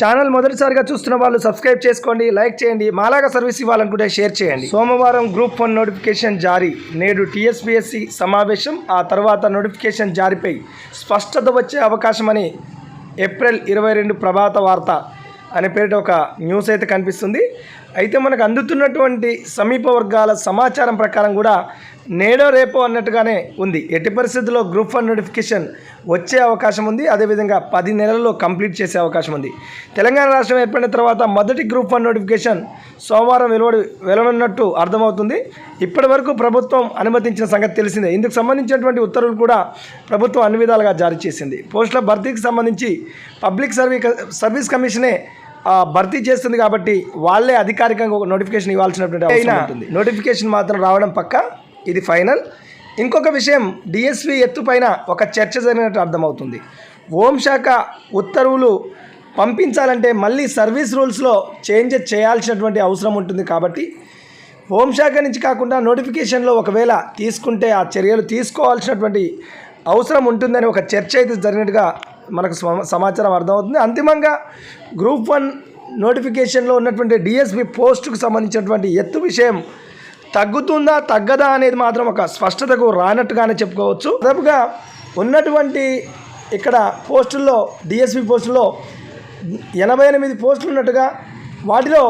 Channel మొదటిసారిగా చూస్తున్న వాళ్ళు సబ్స్క్రైబ్ చేసుకోండి లైక్ చేయండి మాలాగా సర్వీస్ ఇవ్వాలనుకుంటే షేర్ చేయండి. సోమవారం గ్రూప్ వన్ నోటిఫికేషన్ జారీ. నేడు టీఎస్పీఎస్సి సమావేశం ఆ తర్వాత నోటిఫికేషన్ జారీపై స్పష్టత వచ్చే అవకాశమని ఏప్రిల్ ఇరవై రెండు ప్రభాత వార్త అనే పేరిట ఒక న్యూస్ అయితే కనిపిస్తుంది. అయితే మనకు అందుతున్నటువంటి సమీప వర్గాల సమాచారం ప్రకారం కూడా నేడో రేపో అన్నట్టుగానే ఉంది. ఎట్టి పరిస్థితుల్లో గ్రూప్ వన్ నోటిఫికేషన్ వచ్చే అవకాశం ఉంది. అదేవిధంగా పది నెలల్లో కంప్లీట్ చేసే అవకాశం ఉంది. తెలంగాణ రాష్ట్రం ఏర్పడిన తర్వాత మొదటి గ్రూప్ వన్ నోటిఫికేషన్ సోమవారం వెలువడి వెలువడినట్టు అర్థమవుతుంది. ఇప్పటి వరకు ప్రభుత్వం అనుమతించిన సంగతి తెలిసిందే. ఇందుకు సంబంధించినటువంటి ఉత్తర్వులు కూడా ప్రభుత్వం అన్ని విధాలుగా జారీ చేసింది. పోస్టుల భర్తీకి సంబంధించి పబ్లిక్ సర్వీ సర్వీస్ కమిషనే భర్తీ చేస్తుంది కాబట్టి వాళ్ళే అధికారికంగా ఒక నోటిఫికేషన్ ఇవ్వాల్సినటువంటి అవసరం ఉంటుంది. నోటిఫికేషన్ మాత్రం రావడం పక్క? ఇది ఫైనల్. ఇంకొక విషయం డిఎస్పి ఎత్తు పైన ఒక చర్చ జరిగినట్టు అర్థమవుతుంది. హోంశాఖ ఉత్తర్వులు పంపించాలంటే మళ్ళీ సర్వీస్ రూల్స్లో చేంజెస్ చేయాల్సినటువంటి అవసరం ఉంటుంది కాబట్టి హోంశాఖ నుంచి కాకుండా నోటిఫికేషన్లో ఒకవేళ తీసుకుంటే ఆ చర్యలు తీసుకోవాల్సినటువంటి అవసరం ఉంటుందని ఒక చర్చ అయితే జరిగినట్టుగా మనకు సమాచారం అర్థమవుతుంది. అంతిమంగా గ్రూప్ వన్ నోటిఫికేషన్లో ఉన్నటువంటి డిఎస్పి పోస్టుకు సంబంధించినటువంటి ఎత్తు విషయం తగ్గుతుందా తగ్గదా అనేది మాత్రం ఒక స్పష్టతకు రానట్టుగానే చెప్పుకోవచ్చు. దాదాపుగా ఉన్నటువంటి ఇక్కడ పోస్టుల్లో డిఎస్పి పోస్టుల్లో ఎనభై ఎనిమిది పోస్టులు ఉన్నట్టుగా వాటిలో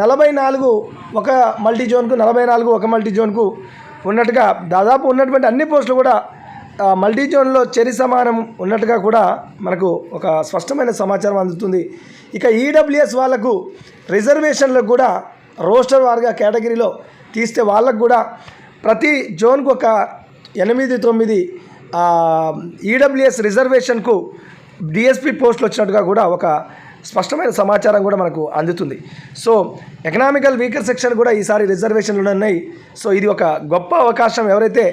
నలభై నాలుగు ఒక మల్టీ జోన్కు నలభై నాలుగు ఒక మల్టీ జోన్కు ఉన్నట్టుగా దాదాపు ఉన్నటువంటి అన్ని పోస్టులు కూడా మల్టీ జోన్లో చెరి సమానం ఉన్నట్టుగా కూడా మనకు ఒక స్పష్టమైన సమాచారం అందుతుంది. ఇక ఈడబ్ల్యూఎస్ వాళ్ళకు రిజర్వేషన్లకు కూడా రోస్టర్ వారిగా కేటగిరీలో తీస్తే వాళ్ళకు కూడా ప్రతి జోన్కు ఒక ఎనిమిది తొమ్మిది ఈడబ్ల్యూఎస్ రిజర్వేషన్కు డిఎస్పి పోస్టులు వచ్చినట్టుగా కూడా ఒక స్పష్టమైన సమాచారం కూడా మనకు అందుతుంది. సో ఎకనామికల్ వీకర్ సెక్షన్ కూడా ఈసారి రిజర్వేషన్లు ఉన్నాయి. సో ఇది ఒక గొప్ప అవకాశం ఎవరైతే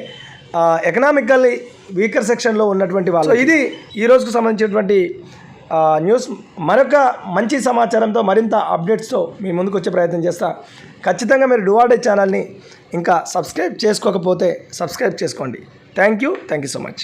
ఎకనామికల్లీ వీకర్ సెక్షన్లో ఉన్నటువంటి వాళ్ళు ఇది ఈ రోజుకు సంబంధించినటువంటి న్యూస్ మరొక మంచి సమాచారంతో మరింత అప్డేట్స్తో మీ ముందుకు వచ్చే ప్రయత్నం చేస్తా. ఖచ్చితంగా మీరు డువాడే ఛానల్ని ఇంకా సబ్స్క్రైబ్ చేసుకోకపోతే సబ్స్క్రైబ్ చేసుకోండి. Thank you. Thank you so much.